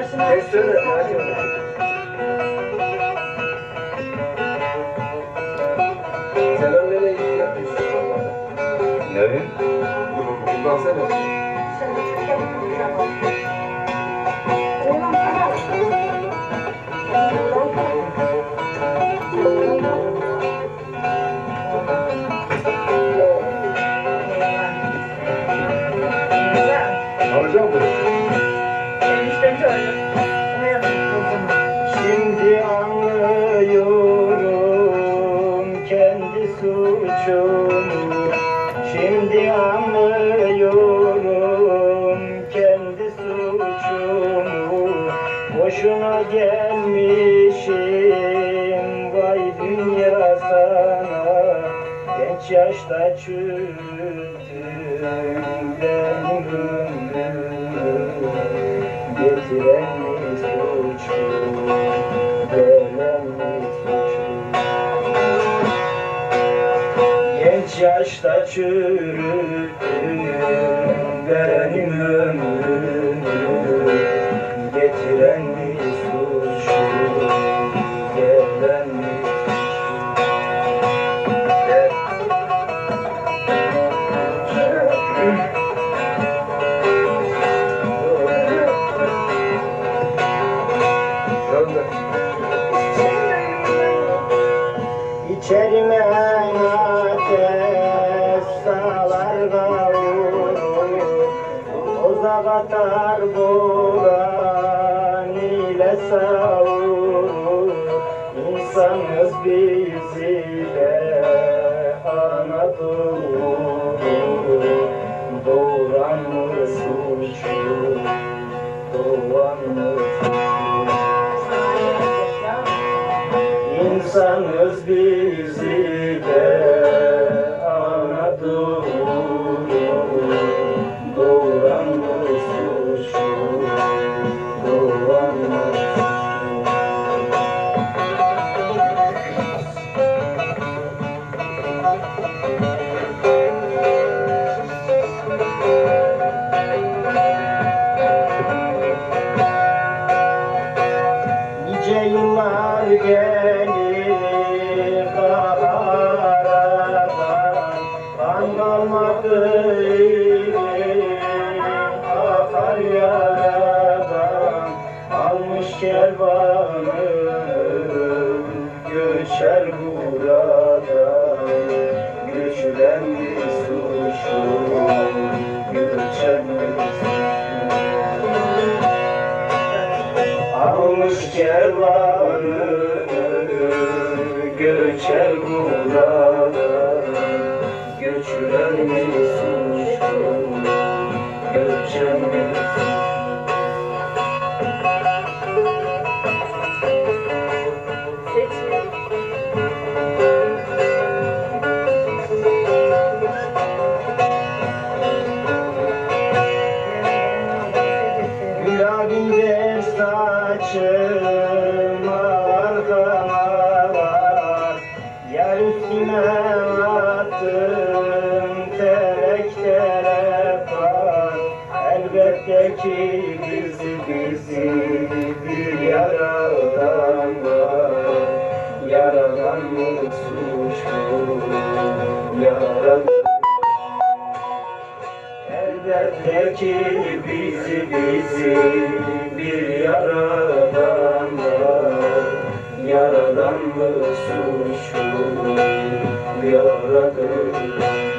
Sen annene iyi yapıyorsun. Ne? Baksana. Boşuna gelmişim vay dünya sana. Genç yaşta çürüttüm benim ömrümü Getiren mi suçlu, veren mi suçlu Genç yaşta çürüttüm benim ömrümü İçerime ateş salar kavurur Oza katar bulan ile savurur İnsanız bizi de Anadolu bizi de kervanı göçer buradan Göçülen bir suçlu göçen bir Almış kervanı göçer burada. Göçülen mi suçlu göçen Elbette ki bizi bir yaradan var Yaradan mı suçlu? Yaradan Elbette ki bizi bizi bir yaradan var Yaradan mı suçlu? yaradan